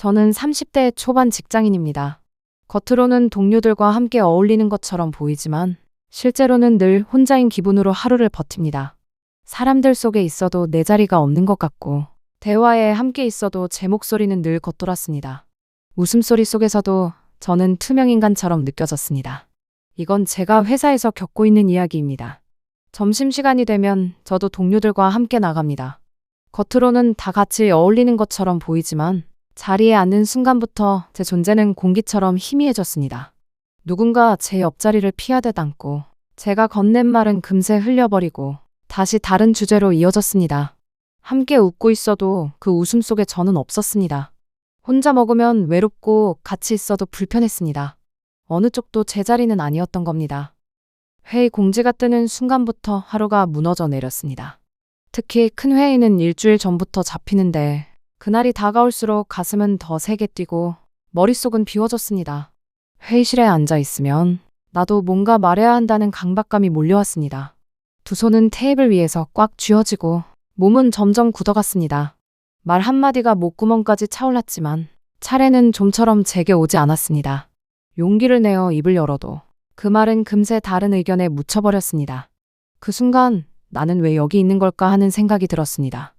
저는 30대 초반 직장인입니다. 겉으로는 동료들과 함께 어울리는 것처럼 보이지만 실제로는 늘 혼자인 기분으로 하루를 버팁니다. 사람들 속에 있어도 내 자리가 없는 것 같고 대화에 함께 있어도 제 목소리는 늘 겉돌았습니다. 웃음소리 속에서도 저는 투명인간처럼 느껴졌습니다. 이건 제가 회사에서 겪고 있는 이야기입니다. 점심시간이 되면 저도 동료들과 함께 나갑니다. 겉으로는 다 같이 어울리는 것처럼 보이지만 자리에 앉는 순간부터 제 존재는 공기처럼 희미해졌습니다. 누군가 제 옆자리를 피하듯 앉고 제가 건넨 말은 금세 흘려버리고 다시 다른 주제로 이어졌습니다. 함께 웃고 있어도 그 웃음 속에 저는 없었습니다. 혼자 먹으면 외롭고 같이 있어도 불편했습니다. 어느 쪽도 제 자리는 아니었던 겁니다. 회의 공지가 뜨는 순간부터 하루가 무너져 내렸습니다. 특히 큰 회의는 일주일 전부터 잡히는데 그날이 다가올수록 가슴은 더 세게 뛰고 머릿속은 비워졌습니다. 회의실에 앉아 있으면 나도 뭔가 말해야 한다는 강박감이 몰려왔습니다. 두 손은 테이블 위에서 꽉 쥐어지고 몸은 점점 굳어갔습니다. 말 한마디가 목구멍까지 차올랐지만 차례는 좀처럼 제게 오지 않았습니다. 용기를 내어 입을 열어도 그 말은 금세 다른 의견에 묻혀버렸습니다. 그 순간 나는 왜 여기 있는 걸까 하는 생각이 들었습니다.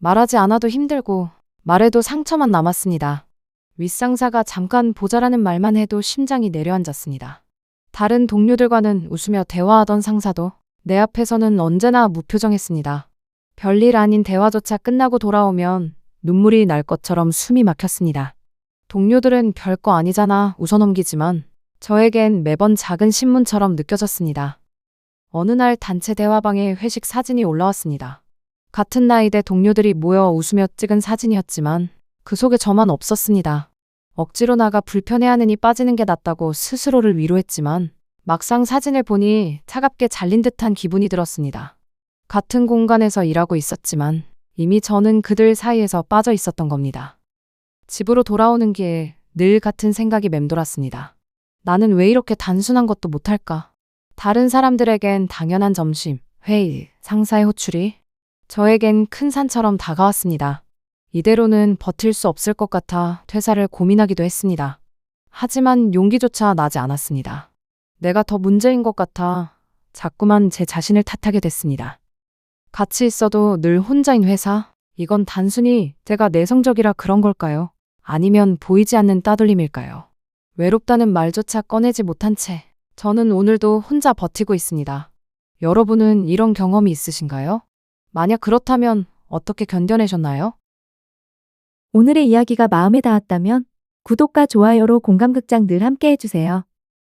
말하지 않아도 힘들고 말해도 상처만 남았습니다. 윗상사가 잠깐 보자라는 말만 해도 심장이 내려앉았습니다. 다른 동료들과는 웃으며 대화하던 상사도 내 앞에서는 언제나 무표정했습니다. 별일 아닌 대화조차 끝나고 돌아오면 눈물이 날 것처럼 숨이 막혔습니다. 동료들은 별거 아니잖아 웃어넘기지만 저에겐 매번 작은 신문처럼 느껴졌습니다. 어느 날 단체 대화방에 회식 사진이 올라왔습니다. 같은 나이대 동료들이 모여 웃으며 찍은 사진이었지만 그 속에 저만 없었습니다. 억지로 나가 불편해하느니 빠지는 게 낫다고 스스로를 위로했지만 막상 사진을 보니 차갑게 잘린 듯한 기분이 들었습니다. 같은 공간에서 일하고 있었지만 이미 저는 그들 사이에서 빠져 있었던 겁니다. 집으로 돌아오는 길 늘 같은 생각이 맴돌았습니다. 나는 왜 이렇게 단순한 것도 못할까? 다른 사람들에겐 당연한 점심, 회의, 상사의 호출이 저에겐 큰 산처럼 다가왔습니다. 이대로는 버틸 수 없을 것 같아 퇴사를 고민하기도 했습니다. 하지만 용기조차 나지 않았습니다. 내가 더 문제인 것 같아 자꾸만 제 자신을 탓하게 됐습니다. 같이 있어도 늘 혼자인 회사? 이건 단순히 제가 내성적이라 그런 걸까요? 아니면 보이지 않는 따돌림일까요? 외롭다는 말조차 꺼내지 못한 채 저는 오늘도 혼자 버티고 있습니다. 여러분은 이런 경험이 있으신가요? 만약 그렇다면 어떻게 견뎌내셨나요? 오늘의 이야기가 마음에 닿았다면 구독과 좋아요로 공감극장 늘 함께 해주세요.